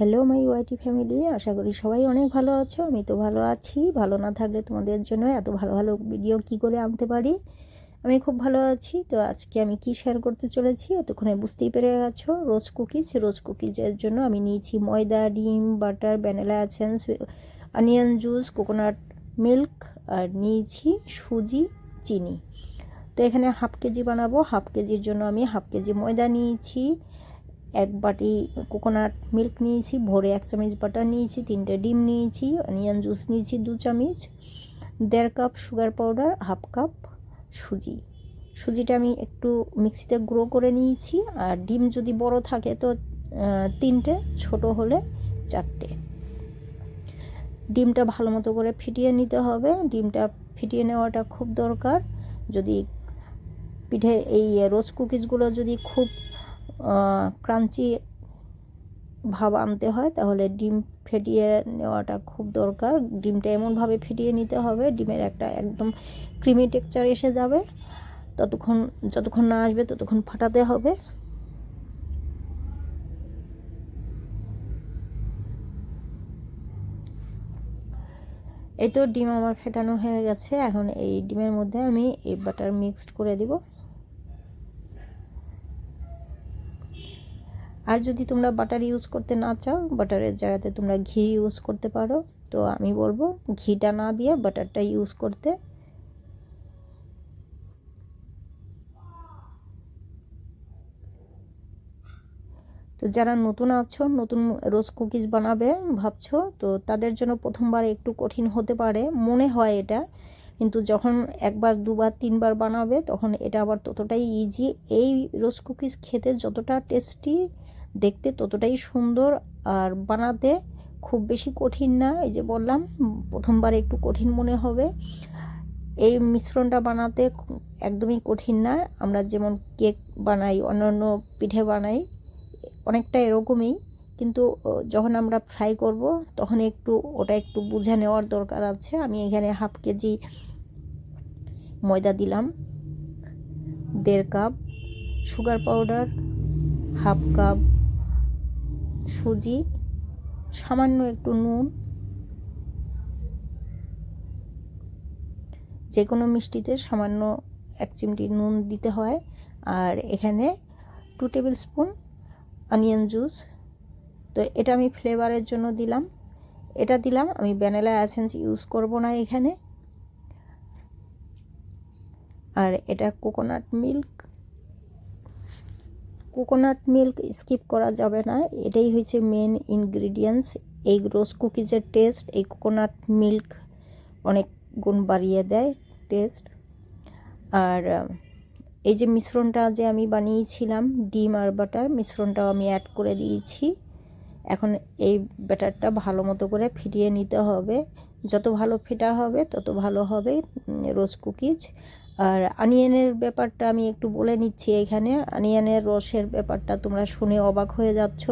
Hello my YT family, আশা করি সবাই অনেক ভালো আছো, আমি তো ভালো আছি। ভালো না থাকলে তোমাদের জন্য এত ভালো ভালো ভিডিও কি করে আনতে পারি? আমি খুব ভালো আছি, তো আজকে আমি কি শেয়ার করতে চলেছি এতক্ষণে বুঝতেই পেরে গেছো, রোজ কুকিজ। রোজ কুকিজের জন্য আমি নিয়েছি ময়দা, ডিম, butter vanilla essence onion juice coconut milk আর নিয়েছি সুজি, চিনি। তো এখানে হাফ কেজি বানাবো, হাফ কেজির জন্য আমি হাফ কেজি ময়দা নিয়েছি। এক বাটি কোকোনাট মিল্ক নিয়েছি, ভোরে এক চামচ বাটার নিয়েছি, তিনটে ডিম নিয়েছি অনিয়ন জুস নিয়েছি, দু চামচ, দেড় cup sugar powder half cup সুজি। সুজিটা আমি একটু মিক্সিতে গুঁড়ো করে নিয়েছি, আর ডিম যদি বড় থাকে তো তিনটে, ছোট হলে চারটে। ডিমটা ভালো মতো করে ফিটিয়ে নিতে হবে। ডিমটা ফিটিয়ে নেওয়াটা খুব দরকার। যদি পিঠে এই রোজ কুকিজগুলো যদি খুব ক্রাঞ্চি ভাব আনতে হয়, তাহলে ডিম ফেটিয়ে নেওয়াটা খুব দরকার। ডিমটা এমনভাবে ফেটিয়ে নিতে হবে, ডিমের একটা একদম ক্রিমি টেক্সচার এসে যাবে। ততক্ষণ, যতক্ষণ না আসবে ততক্ষণ ফাটাতে হবে। এই তো ডিম আমার ফেটানো হয়ে গেছে। এখন এই ডিমের মধ্যে আমি এই বাটার মিক্সড করে দিব। আর যদি তোমরা বাটার ইউজ করতে না চাও বাটারের জায়গাতে তোমরা ঘি ইউজ করতে পারো। তো আমি বলব, ঘিটা না দিয়ে বাটারটা ইউজ করতে। তো যারা নতুন আছো, নতুন রোজ কুকিজ বানাবে, ভাবছ, তো তাদের জন্য প্রথমবার একটু কঠিন হতে পারে, মনে হয় এটা। কিন্তু যখন একবার, দুবার, তিনবার বানাবে, তখন এটা আবার ততটাই ইজি এই রোজ কুকিজ খেতে যতটা টেস্টি দেখতে ততটাই সুন্দর আর বানাতে খুব বেশি কঠিন না, এই যে বললাম, প্রথমবার একটু কঠিন মনে হবে। এই মিশ্রণটা বানাতে একদমই কঠিন না, আমরা যেমন কেক বানাই, অন্যান্য পিঠে বানাই, অনেকটা এরকমই, কিন্তু যখন আমরা ফ্রাই করব, তখন একটু, ওটা একটু বুঝে নেওয়ার দরকার আছে। আমি এখানে হাফ কেজি ময়দা দিলাম, দেড় cup sugar powder half cup সুজি, সামান্য একটু নুন যে কোনো মিষ্টিতে সামান্য এক চিমটি নুন দিতে হয়। আর এখানে two tablespoon onion juice তো এটা আমি ফ্লেভারের জন্য দিলাম। এটা দিলাম, আমি ভ্যানিলা অ্যাসেন্স ইউজ করব না এখানে। আর এটা coconut milk coconut milk skip করা যাবে না। এটাই হচ্ছে মেন ইনগ্রিডিয়েন্টস এই রোজ কুকিজের টেস্ট এই কোকোনাট মিল্ক অনেক গুণ বাড়িয়ে দেয় টেস্ট আর এই যে মিশ্রণটা যে আমি বানিয়েছিলাম, ডিম আর বাটার, মিশ্রণটাও আমি অ্যাড করে দিয়েছি। এখন এই ব্যাটারটা ভালো মতো করে ফিরিয়ে নিতে হবে। যত ভালো ফেটা হবে, তত ভালো হবে রোজ কুকিজ। আর আনিয়নের ব্যাপারটা আমি একটু বলে নিচ্ছি এখানে। আনিয়নের রসের ব্যাপারটা তোমরা শুনে অবাক হয়ে যাচ্ছ।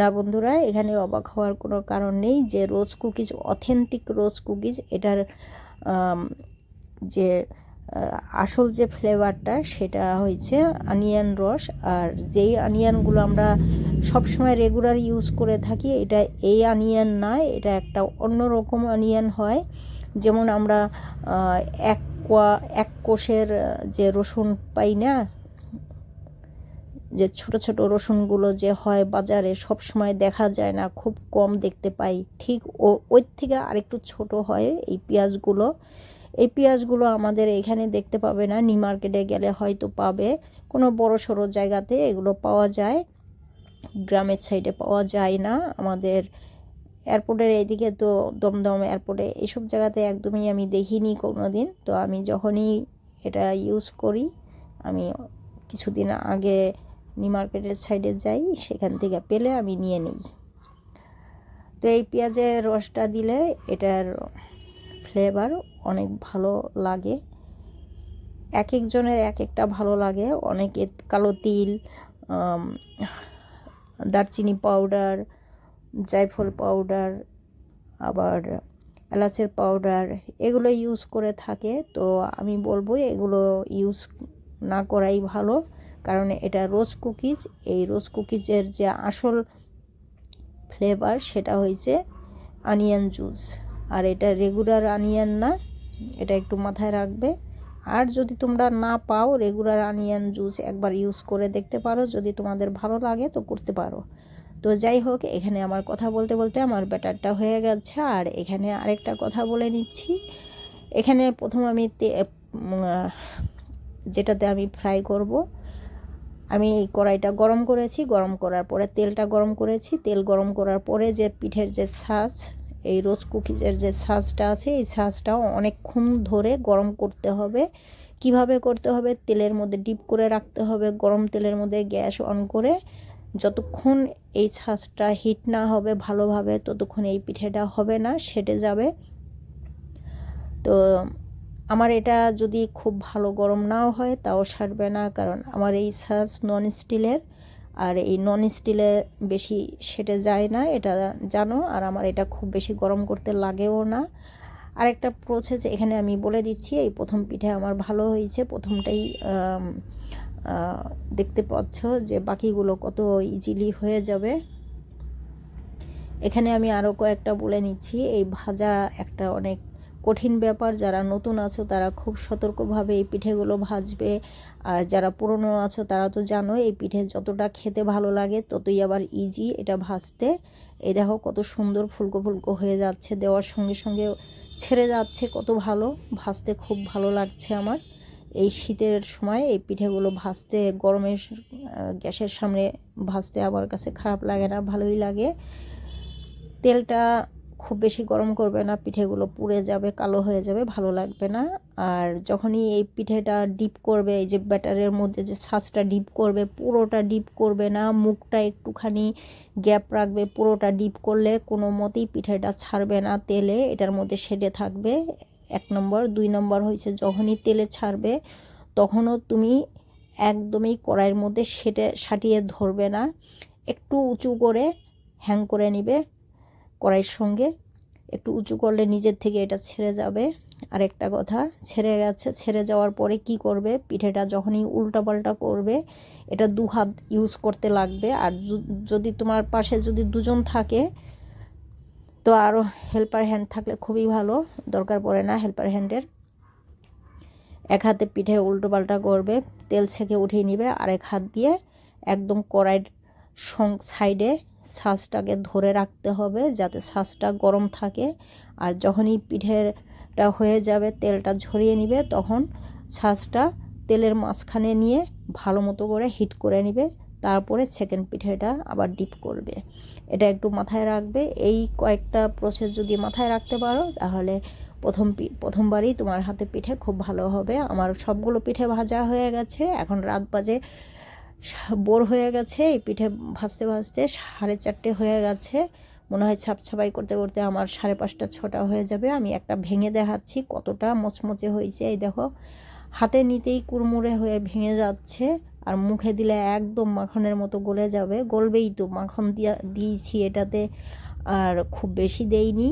না বন্ধুরা, এখানে অবাক হওয়ার কোনো কারণ নেই যে rose cookies, authentic rose cookies, এটার যে আসল যে ফ্লেভারটা সেটা হয়েছে আনিয়ান রস। আর যেই আনিয়ানগুলো আমরা সবসময় রেগুলার ইউজ করে থাকি, এটা এই আনিয়ান নয় এটা একটা অন্য রকম আনিয়ান হয়। যেমন আমরা এক কোয়া, এক কোষের যে রসুন পাই না, যে ছোট ছোট রসুনগুলো যে হয় বাজারে সব সময় দেখা যায় না, খুব কম দেখতে পাই। ঠিক ও, ওই থেকে আরেকটু ছোট হয় এই পেঁয়াজগুলো। এই পেঁয়াজগুলো আমাদের এখানে দেখতে পাবে না, নি মার্কেটে গেলে হয়তো পাবে। কোনো বড় সড়ো জায়গাতে এগুলো পাওয়া যায়, গ্রামের সাইডে পাওয়া যায় না আমাদের। এয়ারপোর্টের এইদিকে তো দমদম এয়ারপোর্টে এইসব জায়গাতে একদমই আমি দেখিনি কোনো দিন তো আমি যখনই এটা ইউজ করি, আমি কিছুদিন আগে নি মার্কেটের সাইডে যাই, সেখান থেকে পেলে আমি নিয়ে নিই। তো এই পেঁয়াজের রসটা দিলে এটার ফ্লেভার অনেক ভালো লাগে। এক একজনের এক একটা ভালো লাগে। অনেকে কালো তিল দারচিনি পাউডার জায়ফল পাউডার আবার এলাচের পাউডার এগুলো ইউজ করে থাকে। তো আমি বলব এগুলো ইউজ না করাই ভালো। কারণ এটা রোজ কুকিজ এই রোজ কুকিজের যে আসল ফ্লেভার সেটা হয়েছে আনিয়ান জুস আর এটা রেগুলার আনিয়ান না, এটা একটু মাথায় রাখবে। আর যদি তোমরা না পাও রেগুলার আনিয়ান জুস একবার ইউজ করে দেখতে পারো, যদি তোমাদের ভালো লাগে তো করতে পারো। তো যাই হোক, এখানে আমার কথা বলতে বলতে আমার ব্যাটারটা হয়ে গেছে। আর এখানে আরেকটা কথা বলে নিচ্ছি। এখানে প্রথম আমি যেটাতে আমি ফ্রাই করব, আমি এই কড়াইটা গরম করেছি। গরম করার পরে তেলটা গরম করেছি। তেল গরম করার পরে যে পিঠের যে সাজ এই রোজ কুকিজের যে সাজটা আছে, এই সাজটাও অনেকক্ষণ ধরে গরম করতে হবে। কীভাবে করতে হবে? তেলের মধ্যে ডিপ করে রাখতে হবে। গরম তেলের মধ্যে গ্যাস অন করে যতক্ষণ এই ছাঁচটা হিট না হবে ভালোভাবে, ততক্ষণ এই পিঠেটা হবে না, সেটে যাবে। তো আমার এটা যদি খুব ভালো গরম নাও হয়, তাও সারবে না, কারণ আমার এই ছাঁচ নন স্টিলের আর এই নন স্টিলে বেশি সেটে যায় না, এটা জানো। আর আমার এটা খুব বেশি গরম করতে লাগেও না। আর আরেকটা প্রসেস এখানে আমি বলে দিচ্ছি, এই প্রথম পিঠে আমার ভালো হয়েছে। প্রথমটাই দেখতে পাচ্ছ যে বাকিগুলো কত ইজিলি হয়ে যাবে। এখানে আমি আরও কয়েকটা বলে নিচ্ছি। এই ভাজা একটা অনেক কঠিন ব্যাপার, যারা নতুন আছো তারা খুব সতর্কভাবে এই পিঠেগুলো ভাজবে। আর যারা পুরনো আছো তারা তো জানো এই পিঠে যতটা খেতে ভালো লাগে ততই আবার ইজি এটা ভাজতে। এই দেখো কত সুন্দর ফুলকো ফুলকো হয়ে যাচ্ছে, দেওয়ার সঙ্গে সঙ্গে ছেড়ে যাচ্ছে, কত ভালো। ভাজতে খুব ভালো লাগছে আমার। এই শীতের সময় এই পিঠেগুলো ভাজতে, গরমের গ্যাসের সামনে ভাজতে আমার কাছে খারাপ লাগে না, ভালোই লাগে। তেলটা খুব বেশি গরম করবে না, পিঠেগুলো পুড়ে যাবে, কালো হয়ে যাবে, ভালো লাগবে না। আর যখনই এই পিঠেটা ডিপ করবে, এই যে ব্যাটারের মধ্যে যে ছাঁচটা ডিপ করবে, পুরোটা ডিপ করবে না, মুখটা একটুখানি গ্যাপ রাখবে, পুরোটা ডিপ করলে কোনো মতেই পিঠেটা ছাড়বে না তেলে, এটার মধ্যে সেটে থাকবে। এক নম্বর। দুই নম্বর হয়েছে যখনই তেলে ছাড়বে, তখনও তুমি একদমই কড়াইয়ের মধ্যে সেটে, সাটিয়ে ধরবে না। একটু উঁচু করে হ্যাং করে নিবে কড়াইয়ের সঙ্গে একটু উঁচু করলে নিজের থেকে এটা ছেড়ে যাবে। আর একটা কথা, ছেড়ে গেছে, ছেড়ে যাওয়ার পরে কি করবে? পিঠেটা যখনই উল্টাপাল্টা করবে, এটা দু হাত ইউজ করতে লাগবে। আর যদি তোমার পাশে যদি দুজন থাকে, তো আরও হেল্পার হ্যান্ড থাকলে খুবই ভালো। দরকার পড়ে না হেল্পার হ্যান্ডের এক হাতে পিঠে উল্টোপাল্টা করবে, তেল ছেঁকে উঠিয়ে নিবে। আর এক হাত দিয়ে একদম কড়াইয়ের সাইডে শ্বাসটাকে ধরে রাখতে হবে যাতে শ্বাসটা গরম থাকে। আর যখনই পিঠেটা হয়ে যাবে, তেলটা ঝরিয়ে নিবে, তখন শ্বাসটা তেলের মাঝখানে নিয়ে ভালো মতো করে হিট করে নিবে। তারপরে সেকেন্ড পিঠেটা আবার ডিপ করবে। এটা একটু মাথায় রাখবে। এই কয়েকটা প্রসেস যদি মাথায় রাখতে পারো, তাহলে প্রথম প্রথমবারই তোমার হাতে পিঠে খুব ভালো হবে। আমার সবগুলো পিঠে ভাজা হয়ে গেছে। এখন রাত বাজে বোর হয়ে গেছে, এই পিঠে ভাজতে ভাজতে সাড়ে চারটে হয়ে গেছে। মনে হয় ছাপছাপাই করতে করতে আমার সাড়ে পাঁচটা ছটা হয়ে যাবে। আমি একটা ভেঙে দেখাচ্ছি, কতটা মচমচে হয়েছে, এই দেখো। হাতে নিতেই কুড়মুড়ে হয়ে ভেঙে যাচ্ছে, আর মুখে দিলে একদম মাখনের মতো গলে যাবে। গলবেই তো, মাখন দিয়া, দিয়েছি এটাতে, আর খুব বেশি দেইনি।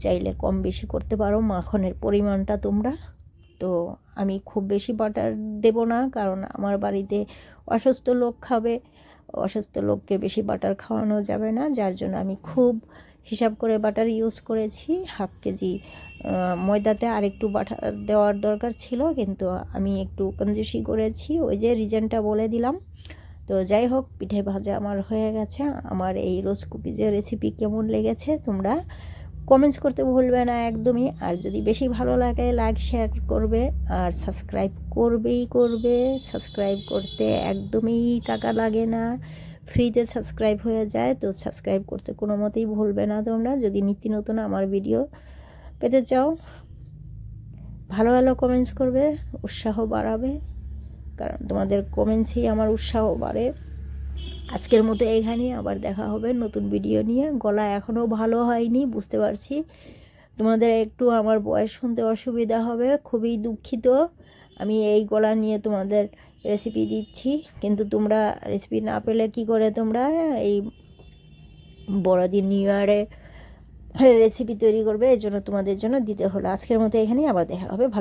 চাইলে কম বেশি করতে পারো, মাখনের পরিমাণটা তোমরা। তো আমি খুব বেশি বাটার দেব না, কারণ আমার বাড়িতে অসুস্থ লোক খাবে। অসুস্থ লোককে বেশি বাটার খাওয়ানো যাবে না, যার জন্য আমি খুব হিসাব করে বাটার ইউজ করেছি। হাফ কেজি ময়দাতে আর একটু বাটার দেওয়ার দরকার ছিল, কিন্তু আমি একটু কঞ্জুসি করেছি। ওই যে রিজনটা বলে দিলাম। তো যাই হোক, পিঠে ভাজা আমার হয়ে গেছে। আমার এই রোজ কুকিজের রেসিপি কেমন লেগেছে, তোমরা কমেন্টস করতে ভুলবে না একদমই। আর যদি বেশি ভালো লাগে লাইক শেয়ার করবে আর সাবস্ক্রাইব করবেই করবে। সাবস্ক্রাইব করতে একদমই টাকা লাগে না। ফ্রিতে সাবস্ক্রাইব হয়ে যায়, তো সাবস্ক্রাইব করতে কোনো মতেই ভুলবে না তোমরা। যদি নিত্য নতুন আমার ভিডিও পেতে চাও, ভালো ভালো কমেন্টস করবে, উৎসাহ বাড়াবে। কারণ তোমাদের কমেন্টসই আমার উৎসাহ বাড়ে। আজকের মতো এখানে আবার দেখা হবে নতুন ভিডিও নিয়ে। গলা এখনও ভালো হয়নি, বুঝতে পারছি। তোমাদের একটু আমার বয়স শুনতে অসুবিধা হবে, খুবই দুঃখিত। আমি এই গলা নিয়ে তোমাদের রেসিপি দিচ্ছি, কিন্তু তোমরা রেসিপি না পেলে কি করে তোমরা এই বড়দিন নিউ ইয়ারে রেসিপি তৈরি করবে? এই জন্য তোমাদের জন্য দিতে হলো। আজকের মতো এখানেই আবার দেখা হবে। ভালো